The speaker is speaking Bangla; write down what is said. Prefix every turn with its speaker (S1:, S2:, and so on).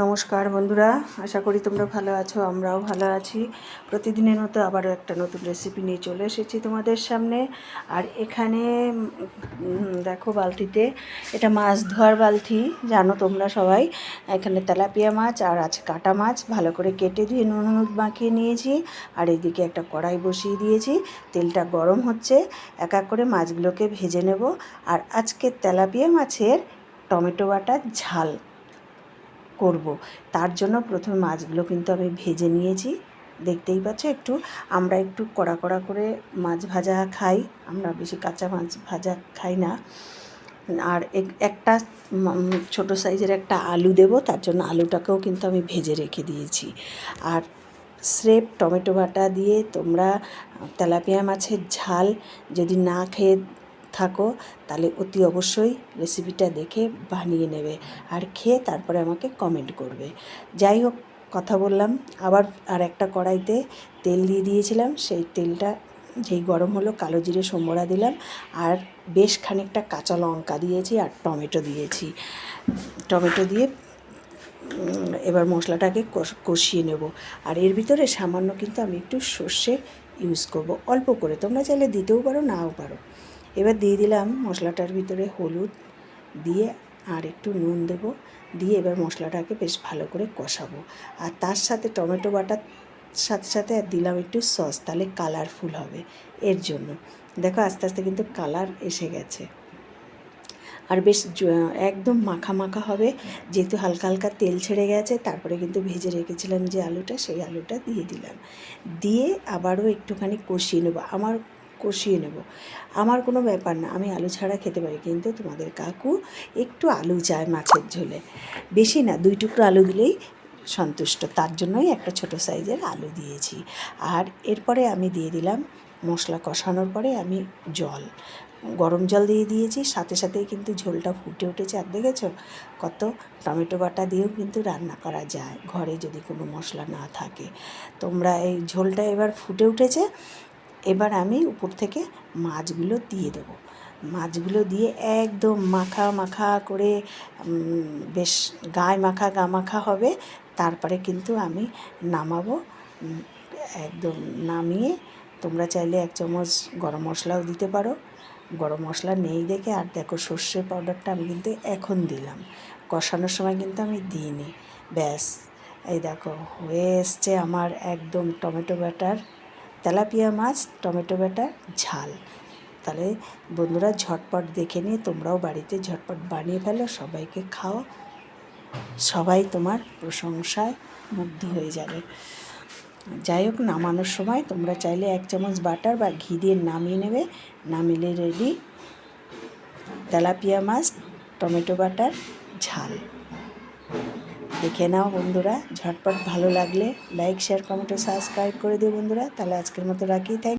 S1: নমস্কার বন্ধুরা, আশা করি তোমরা ভালো আছো, আমরাও ভালো আছি। প্রতিদিনের মতো আবারও একটা নতুন রেসিপি নিয়ে চলে এসেছি তোমাদের সামনে। আর এখানে দেখো বালতিতে, এটা মাছ ধোয়ার বালতি, জানো তোমরা সবাই। এখানে তেলাপিয়া মাছ আর আছে কাটা মাছ, ভালো করে কেটে দিয়ে নুন হলুদ মাখিয়ে নিয়েছি। আর এদিকে একটা কড়াই বসিয়ে দিয়েছি, তেলটা গরম হচ্ছে, এক এক করে মাছগুলোকে ভেজে নেব। আর আজকে তেলাপিয়া মাছের টমেটো বাটা ঝাল। করব। তার জন্য প্রথমে মাছগুলো কিন্তু আমি ভেজে নিয়েছি। দেখতেই পাচ্ছ একটু, আমরা একটু কড়া কড়া করে মাছ ভাজা খাই। আমরা বেশি কাঁচা মাছ ভাজা খাই না। আর এক- একটা ছোট সাইজের একটা আলু দেব, তার জন্য আলুটাকেও কিন্তু আমি ভেজে রেখে দিয়েছি। আর স্রেপ টমেটো বাটা দিয়ে তোমরা তেলাপিয়া মাছের ঝাল যদি না খেয়ে থাকো, তাহলে অতি অবশ্যই রেসিপিটা দেখে বানিয়ে নেবে আর খেয়ে তারপরে আমাকে কমেন্ট করবে। যাই হোক, কথা বললাম। আবার আর একটা কড়াইতে তেল দিয়ে দিয়েছিলাম। সেই তেলটা যেই গরম হলো, কালো জিরে সম্বরা দিলাম আর বেশ খানিকটা কাঁচা লঙ্কা দিয়েছি আর টমেটো দিয়েছি। টমেটো দিয়ে এবার মশলাটাকে কষ- কষিয়ে নেব। আর এর ভিতরে সামান্য কিন্তু আমি একটু সর্ষে ইউজ করব। অল্প করে, তোমরা চাইলে দিতেও পারো, নাও পারো। এবার দিয়ে দিলাম মশলাটার ভিতরে হলুদ দিয়ে আর একটু নুন দেবো। দিয়ে এবার মশলাটাকে বেশ ভালো করে কষাবো। আর তার সাথে টমেটো বাটার সাথে সাথে আর দিলাম একটু সস, তাহলে কালারফুল হবে এর জন্য। দেখো আস্তে আস্তে কিন্তু কালার এসে গেছে। আর বেশ একদম মাখা মাখা হবে। যেহেতু হালকা হালকা তেল ছেড়ে গেছে, তারপরে কিন্তু ভেজে রেখেছিলাম যে আলুটা, সেই আলুটা দিয়ে দিলাম। দিয়ে আবারও একটুখানি কষিয়ে নেব। আমার কষিয়ে নেব। আমার কোনো ব্যাপার না, আমি আলু ছাড়া খেতে পারি, কিন্তু তোমাদের কাকু একটু আলু চায় মাছের ঝোলে। বেশি না, দুই টুকরো আলু দিলেই সন্তুষ্ট, তার জন্যই একটা ছোট সাইজের আলু দিয়েছি। আর এরপরে আমি দিয়ে দিলাম মশলা কষানোর পরে আমি জল। গরম জল দিয়ে দিয়েছি, সাথে সাথেই কিন্তু ঝোলটা ফুটে উঠেছে। আর দেখেছ কত টমেটো বাটা দিয়েও কিন্তু রান্না করা যায়, ঘরে যদি কোনো মশলা না থাকে। তোমরা এই ঝোলটা এবার ফুটে উঠেছে এবার আমি উপর থেকে মাছগুলো দিয়ে দেবো। মাছগুলো দিয়ে একদম মাখা মাখা করে বেশ গায়ে মাখা গা মাখা হবে। তারপরে কিন্তু আমি নামাবো। একদম নামিয়ে তোমরা চাইলে এক চামচ গরম মশলাও দিতে পারো। গরম মশলা নেই দেখে, আর দেখো সর্ষে পাউডারটা আমি কিন্তু এখন দিলাম। কষানোর সময় কিন্তু আমি দিইনি। ব্যাস, এই দেখো হয়ে এসছে আমার একদম টমেটো ব্যাটার। তেলাপিয়া মাছ, টমেটো ব্যাটার ঝাল। তাহলে বন্ধুরা ঝটপট দেখে নিয়ে তোমরাও বাড়িতে ঝটপট বানিয়ে ফেলো, সবাইকে খাও। সবাই তোমার প্রশংসায় মুগ্ধ হয়ে যাবে। যাই হোক, নামানোর সময় তোমরা চাইলে এক চামচ বাটার বা ঘি দিয়ে নামিয়ে নেবে। নামিলে রেডি। তেলাপিয়া মাছ, টমেটো বাটার, ঝাল। দেখে নাও বন্ধুরা, ঝটপট ভালো লাগলে লাইক শেয়ার কমেন্ট ও সাবস্ক্রাইব করে দিও বন্ধুরা। তাহলে আজকের মতো রাখি। থ্যাংক